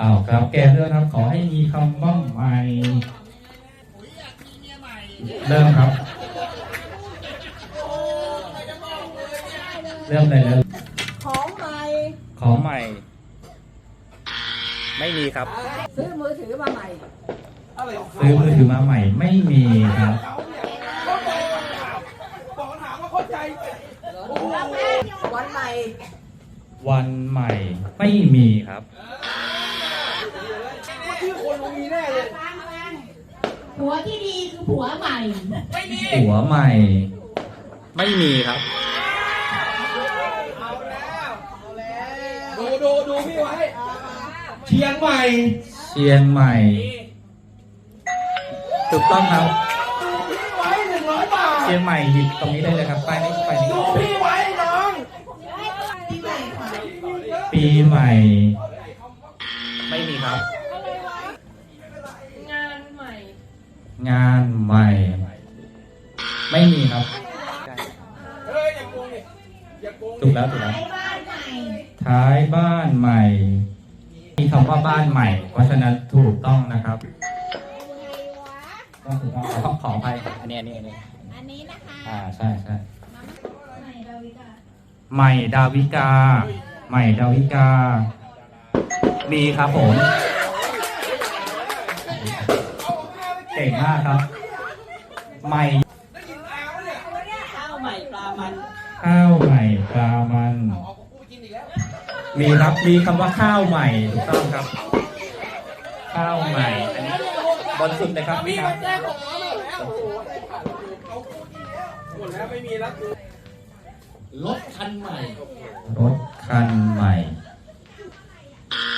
อ้าวครับแกเรื่องครับขอให้มีคำว่าใหม่ เริ่มครับ เริ่มเลยเลยของใหม่ ของใหม่ ไม่มีครับ ซื้อมือถือมาใหม่ ซื้อมือถือมาใหม่ไม่มีครับวันใหม่ วันใหม่ไม่มีครับ มีแน่เลยผัวที่ดีคือผัวใหม่ ไม่มีหัวใหม่ ไม่มีครับ เอาแล้วเอาแล้วดูดูดูพี่ไว้เชียงใหม่เชียงใหม่ ถูกต้องครับพี่ไว้หนึ่งร้อยบาทเชียงใหม่หยิบตรงนี้ได้เลยครับป้ายนี้ไปนี้ดูพี่ไว้น้องปีใหม่ไม่มีครับ งานใหม่ งานใหม่ ไม่มีครับเฮ้ยอย่าโกงดิอย่าโกงถูกแล้วถูกแล้วบ้านใหม่ท้ายบ้านใหม่ มีคำว่าบ้านใหม่ เพราะฉะนั้นถูกต้องนะครับต้องถูกต้องขอขออภัยอันนี้อันนี้อันนี้อันนี้นะคะอ่าใช่ใช่ใหม่ดาวิกา ใหม่ดาวิกาใหม่ดาวิกามีครับผม ก่งมากครับ ใหม่ข้าวใหม่ปลามันข้าวใหม่ปลามันเอาของกูไปกินอีกแล้วมีครับมีคำว่าข้าวใหม่ถูกต้องครับ ข้าวใหม่อันนี้บนสุดเลยครับนี่ครับแจ้งของน้องหมดแล้วโอ้โหเอากูกินแล้วหมดแล้วไม่มีแล้วกูรถคันใหม่ รถคันใหม่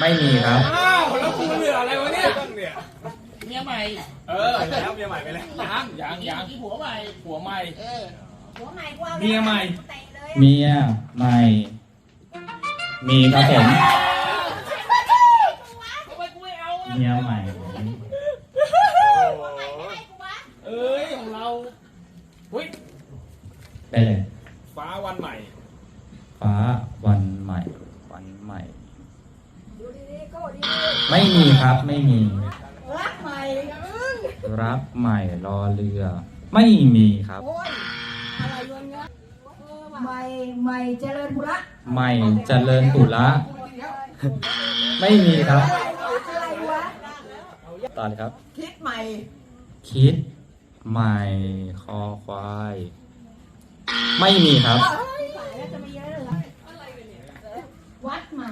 ไม่มีครับ อ้าว แล้วกูเหลืออะไรวะเนี่ยเนี่ยเมียใหม่ เออแล้วเมียใหม่ไปแล้วยังยังยังที่ผัวใหม่ผัวใหม่ เออผัวใหม่กว่าเมียใหม่เตะเลยเมียใหม่ มีครับผมทำไมกูไม่เอาอะเมียใหม่ เอ้ยของเราเฮ้ยได้เลย ฟ้าวันใหม่ ฟ้าวันใหม่ วันใหม่ดูดีๆก็ดีไม่มีครับไม่มี ๆรักใหม่อึ้ง รัก ใหม่รอเรือ ไม่มีครับ โอ้ยอะไรวะเนี่ยใหม่ใหม่เจริญบุระใหม่เจริญปุระไม่มีครับ อะไรวะต่อเลยครับ คิดใหม่คิดใหม่คอควาย ไม่มีครับเฮ้ยแล้วจะมีเยอะเลยเหรอวัดใหม่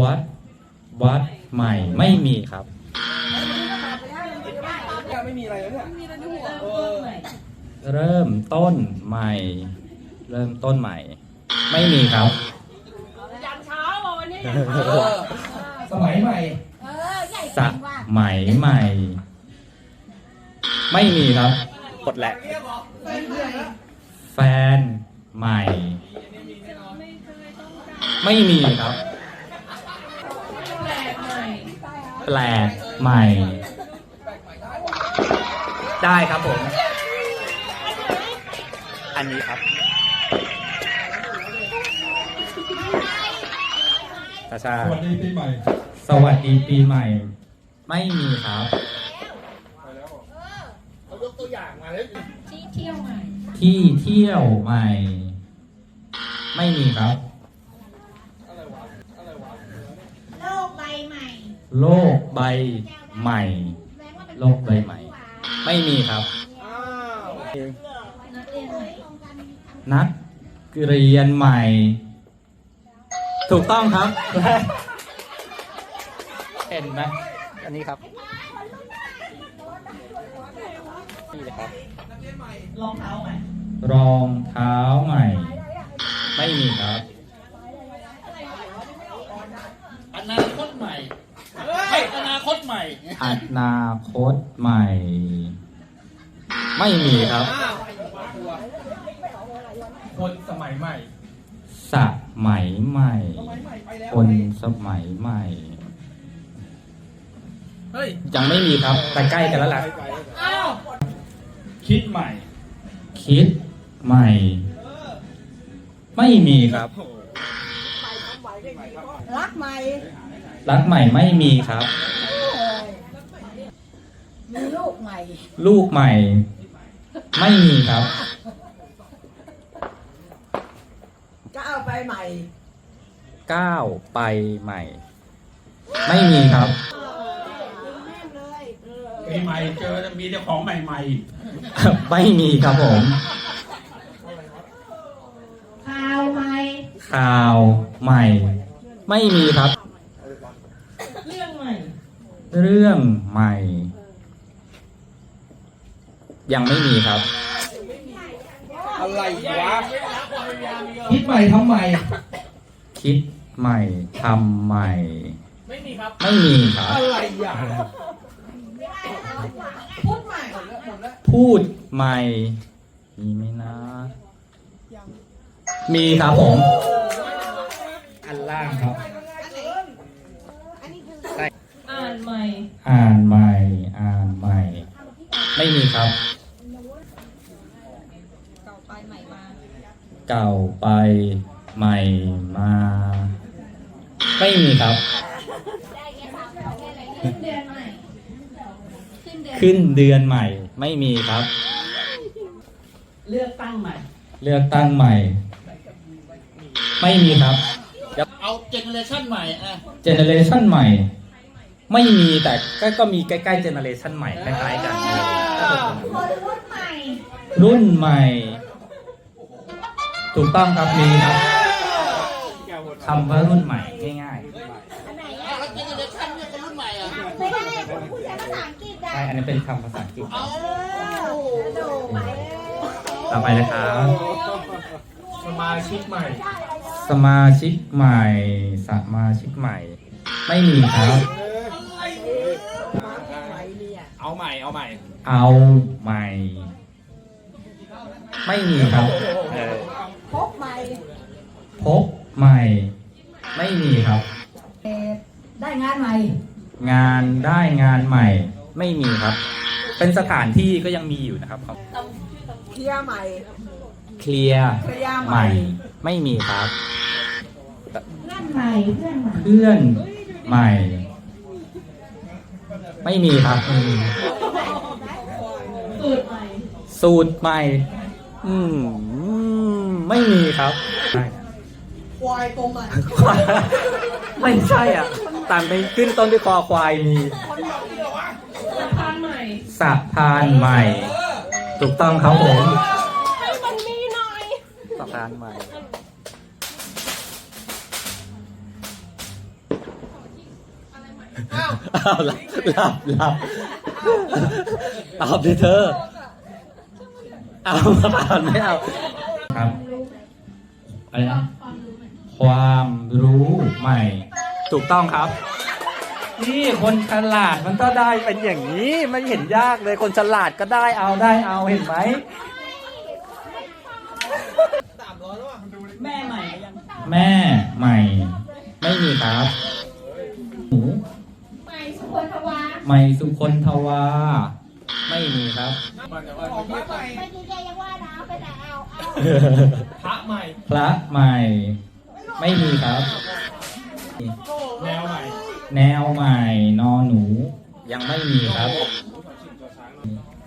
วัด วัดใหม่ไม่มีครับไม่มีอะไร แล้วเนี่ยเออเริ่มต้นใหม่ เริ่มต้นใหม่ ไม่มีครับยันเช้าอะวันนี้สมัยใหม่ เออใหญ่สจังว่ามัยใหม่ ไม่มีครับ กดแหละ แฟนใหม่ ไม่มีครับ แปลกใหม่ ได้ครับผม อันนี้ครับตาชาสวัสดีปีใหม่ สวัสดีปีใหม่ ไม่มีครับเขายกตัวอย่างมาแล้วที่เที่ยวใหม่ ที่เที่ยวใหม่ ไม่มีครับ โลกใบใหม่ โลกใบใหม่ แสดงว่าเป็นโลกใบใหม่ ไม่มีครับอ้าวนักเรียนใหม่นักเรียนใหม่ ถูกต้องครับ เห็นไหมอันนี้ครับนี่เลยครับรองเท้าใหม่รองเท้าใหม่ ไม่มีครับ อนาคตใหม่เฮ้ยอนา คตใหม่อนาคตใหม่ ไม่มีครับอ้าวคนสมัยใหม่ สมัยใหม่ สมัยใหม่ไปแล้วคนสมัยใหม่ เฮ้ยยังไม่มีครับ แต่ใกล้กันแล้วล่ะไปไปอ้าวคิดใหม่ คิดใหม่ ไม่มีครับ รักใหม่ รักใหม่ไม่มีครับ มีลูกใหม่ ลูกใหม่ ไม่มีครับ ก็เอาไปใหม่ ก้าวไปใหม่ ไม่มีครับ ปีใหม่เจอมีแต่ของใหม่ไม่มีครับผม ข่าวใหม่ ข่าวใหม่ ไม่มีครับ เรื่องใหม่ เรื่องใหม่ ยังไม่มีครับ อะไรวะคิดใหม่ทำใหม่คิดใหม่ทำใหม่ ไม่มีครับ ไม่มีครับ อะไรอะพูดใหม่พูดใหม่มีไหมนะ มีครับผม อันล่างครับ อ่านใหม่ อ่านใหม่ อ่านใหม่ ไม่มีครับ เก่าไปใหม่มา เก่าไปใหม่มา ไม่มีครับขึ้นเดือนใหม่ขึ้นเดือนใหม่ ไม่มีครับ เลือกตั้งใหม่ เลือกตั้งใหม่ ไม่มีครับ เอาเจเนอเรชั่นใหม่อะเจเนเรชันใหม่ ไม่มีแต่ก็ก็มีใกล้ๆเจเนเรชันใหม่คล้ายๆกันคนรุ่นใหม่รุ่นใหม่ ถูกต้องครับมีครับคำว่ารุ่นใหม่ง่ายอันไหนอ้าอะวแล้วเจเนอเรชั่นเนี่ยก็รุ่นใหม่อะไม่ได้พูดภาษาอังกฤษๆอะใช่อันนี้เป็นคำภาษาอังกฤษเอาโอ้โหไปต่อไปนะครับ สมาชิกใหม่ สมาชิกใหม่ สมาชิกใหม่ ไม่มีครับ เอาใหม่ เอาใหม่ เอาใหม่ ไม่มีครับ เออ พบใหม่พบใหม่ ไม่มีครับ เอ่อได้งานใหม่ งานได้งานใหม่ ไม่มีครับ เป็นสถานที่ก็ยังมีอยู่นะครับเคลียร์ใหม่ เคลียร์เคลียร์ใหใหม่ ม่ ไม่มีครับ เพื่อนใหม่เพื่อนใหม่เพื่อนใหม่ ไม่มีครับไม่มีสูตรใหม่ สูตรใหม่ อืม ไม่มีครับใช่ควายตัวใหม่ไม่ใช่อะต่างไปขึ้นต้นด้วยคอควายมีสะพานใหม่สะพานใหม่ ถูกต้องครับผมให้มันมีหน่อยสะพานใหม่ อ้าวหลับหลับหลับตอบดิเธอ เอามาก่อนไม่เอา ครับ อะไรนะความรู้ใหม่ ถูกต้องครับ นี่คนฉลาดมันก็ได้เป็นอย่างนี้ไม่เห็นยากเลยคนฉลาดก็ได้เอาได้เอาเห็นไหมแม่ใหม่แม่ใหม่ ไม่มีครับหมูใหม่สุคนทวาใหม่สุคนทวาไม่มีครับไปดีใจยั พระใหม่ พระใหม่ ไม่มีครับ แนวใหม่ แนวใหม่นอหนู ยังไม่มีครับ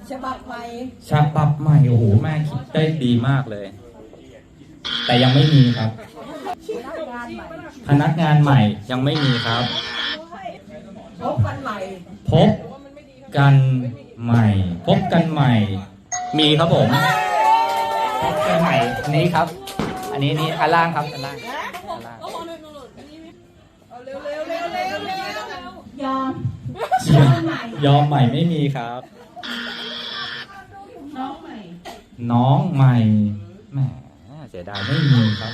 ฉบับใหม่ฉบับใหม่โอ้โหแม่คิดได้ดีมากเลย แต่ยังไม่มีครับ พนักงานใหม่พนักงานใหม่ยังไม่มีครับ พบกันใหม่ พบกันใหม่ พบกันใหม่ มีครับผมพบ กันใหม่นี้ครับ อันนี้นี่อันล่างครับอันล่างอันล่างยอมยอมใหม่ไม่มีครับ น้องใหม่ น้องใหม่แหมเสียดายไม่มีครับ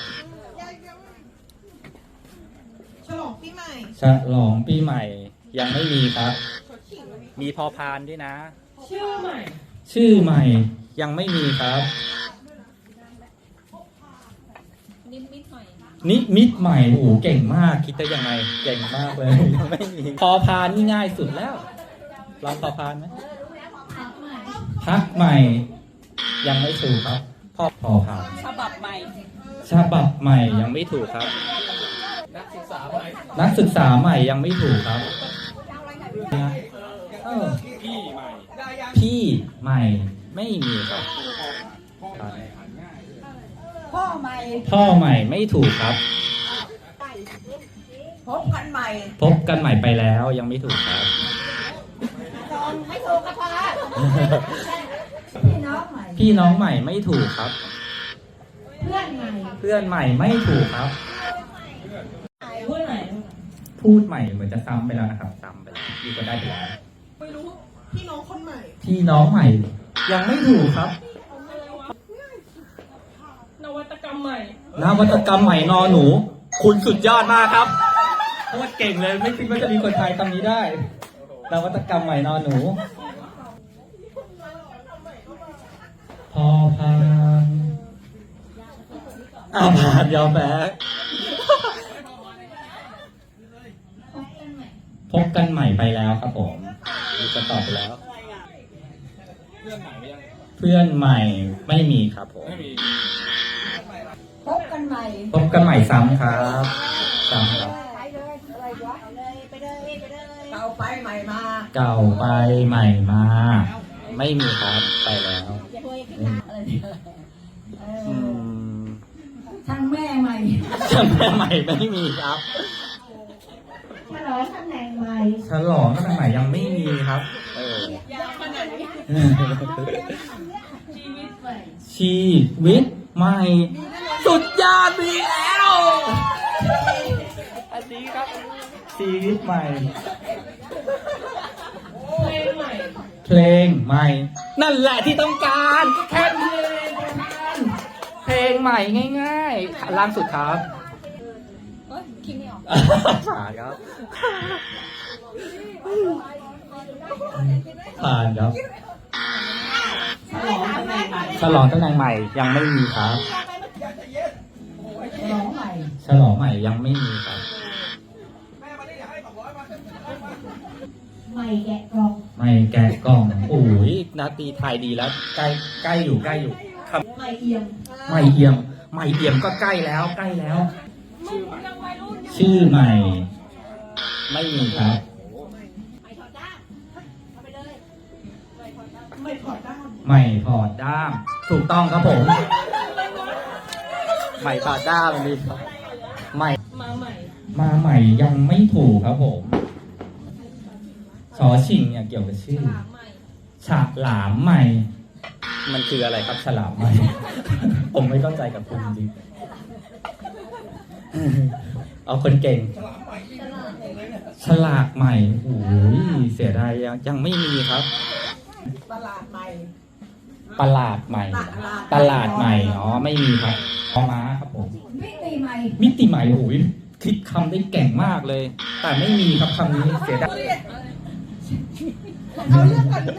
ฉลองปีใหม่ ฉลองปีใหม่ ยังไม่มีครับ มีพอพานด้วยนะ ชื่อใหม่ ชื่อใหม่ยังไม่มีครับ นิมิตใหม่ นิมิตใหม่โอ้โหเก่งมากคิดได้ยังไงเก่งมากเลยยังไม่มีพอพานนี่ง่ายสุดแล้วลองพอพานไหมพักใหม่พักใหม่ ยังไม่ถูกครับพอพอพานฉบับใหม่ฉบับใหม่ยังไม่ถูกครับ นักศึกษาใหม่นักศึกษาใหม่ยังไม่ถูกครับเออพี่ใหม่พี่ใหม่ไม่มีครับ พ่อใหม่พ่อใหม่ไม่ถูกครับ พบกันใหม่พบกันใหม่ไปแล้วยังไม่ถูกครับไม่ถูกกระพาพี่น้องใหม่ พี่น้องใหม่ไม่ถูกครับ เพื่อนใหม่เพื่อนใหม่ไม่ถูกครับ เพื่อนใหม่พูดใหม่เหมือนจะซ้ำไปแล้วนะครับซ้ำไปแล้วพี่ก็ได้ไปแล้วไม่รู้พี่น้องคนใหม่ พี่น้องใหม่ ยังไม่ถูกครับน วัตกรรมใหม่ นวัตกรรมใหม่นอหนู คุณสุดยอดมากครับโคตรเก่งเลยไม่คิดว่าจะมีคนไทยคำนี้ได้ นวัตกรรมใหม่นอหนู พอพานอ้าวผ่านยอมแพ้พบกันใหม่ไปแล้วครับผมมีคนตอบไปแล้วเรื่องใหม่ไม่ยังเพื่อนใหม่ไม่มีครับผม ไม่มีพบ กันใหม่ พบกันใหม่ซ้ำครับซ้ำครับ ไปเลยอะไรวะไปเลยไปเลยไปเลยเก่าไปใหม่มาเก่าไปใหม่มา ไม่มีครับไปแล้วอย่าคุยขึ้นมาอะไรเนี่ยเออือมช่างแม่ใหม่จำแม่ใหม่ไม่มีครับฉลองตำแหน่งใหม่ฉลองตั้งแต่ใหม่ยังไม่มีครับ เออยาวขนาดนี้ชีวิตใหม่ชีวิตใหม่ สุดยอดมีแล้ว อันนี้ครับชีวิตใหม่เพลงใหม่ เพลงใหม่ นั่นแหละที่ต้องการแค่เพลงเพลงใหม่ง่ายๆล่างสุดครับเฮ้ยคิดไม่ออกผ่านครับ ผ่านครับ ฉลองตำแหน่งใหม่ฉลองตำแหน่งใหม่ยังไม่มีครับฉลองใหม่ ฉลองใหม่ยังไม่มีครับใหม่แกะกล่องไม่แกะกล่องโอ้ยนาตีไทยดีแล้ว ใกล้ใกล้อยู่ใกล้อยู่คใหม่เอี่ยมำไม่เอี่ยมไม่เอี่ยมก็ใกล้แล้วใกล้แล้วมึงยังวัยรุ่นอยู่ชื่อใหม่ ไม่มีครับไม่ถอดด้ามเอาไปเลยไม่ถอดด้ามไม่ถอดด้าม ถูกต้องครับผม ไม่ถอดด้ามมีครับ ไม่มาใหม่ มาใหม่ยังไม่ถูกครับผมชอชิงเนี่ยเกี่ยวกับชื่อฉลามใหม่ฉลามใหม่ มันคืออะไรครับฉลามใหม่ ผมไม่เข้าใจกับคุณจริงเอาคนเก่ง ฉลากใหม่ โอ้ยเสียดายยังยังไม่มีครับ ตลาดใหม่ ตลาดใหม่ ตลาดใหม่ อ๋อ ไม่มีครับพอม้าครับผม มิติใหม่มิติใหม่โอ้ยคิดคำได้เก่งมากเลย แต่ไม่มีครับคำนี้เสียดาย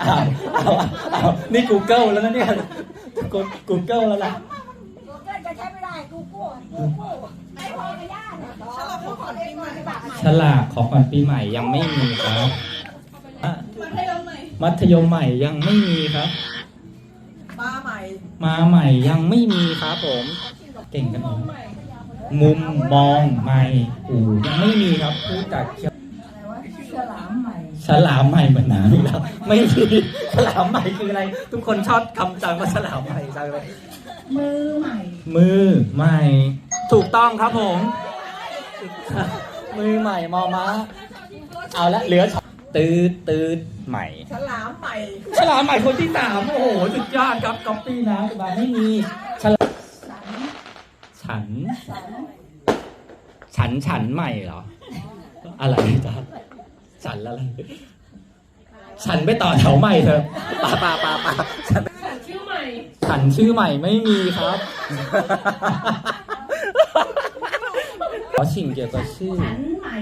อ้าวอ้าวอ้าวนี่ Google แล้วนะเนี่ยกด Google แล้วล่ะ กูเกิลจะใช้ไม่ได้กูกู้กูกู้ไอ้พอกับย่าเนี่ยฉลองของเองใหม่แบบใหม่ฉลากของขวัญปีใหม่ยังไม่มีครับอะมัธยมใหม่มัธยมใหม่ยังไม่มีครับ มาใหม่มาใหม่ยังไม่มีครับผม เก่งกันหมด ใหม่ มุมมองใหม่อูยังไม่มีครับพูดจากเชียวอะไรวะฉลามใหม่ ฉลามใหม่เหมือนน้ำอีกแล้วไม่มีฉลามใหม่คืออะไร ทุกคนชอบคำจังว่าฉลามใหม่จังเลยมือใหม่ มือใหม่ ถูกต้องครับผม มือใหม่มอม้าเอาละเหลือตืดตืดใหม่ ฉลามใหม่ ฉลามใหม่คนที่สามโอ้โห สุดยอดครับก๊อปปี้นะมาไม่มีฉลามสัน ฉันสัน ฉันฉันใหม่เหรอ อะไรจ๊ะฉันอะไร ฉันไปต่อแถวใหม่เถอะปาปาปาปาฉันฉันชื่อใหม่ ฉันชื่อใหม่ไม่มีครับขอชิงเกี่ยวกับชื่อสันใหม่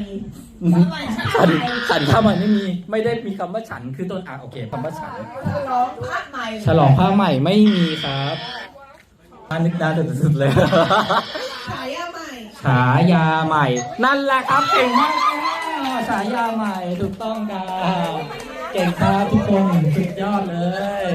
ฉันฉันข้าใหม่ไม่มี ไม่ได้มีคำว่าฉันคือต้นอะโอเคคำว่าฉัน ฉลองพระใหม่ ฉลองผ้าใหม่ไม่มีครับ มานึกได้สุดๆเลย ฉายาใหม่ ฉายาใหม่ นั่นแหละครับเก่งมากฉายาใหม่ถูกต้องครับเก่งครับทุกคนสุดยอดเลย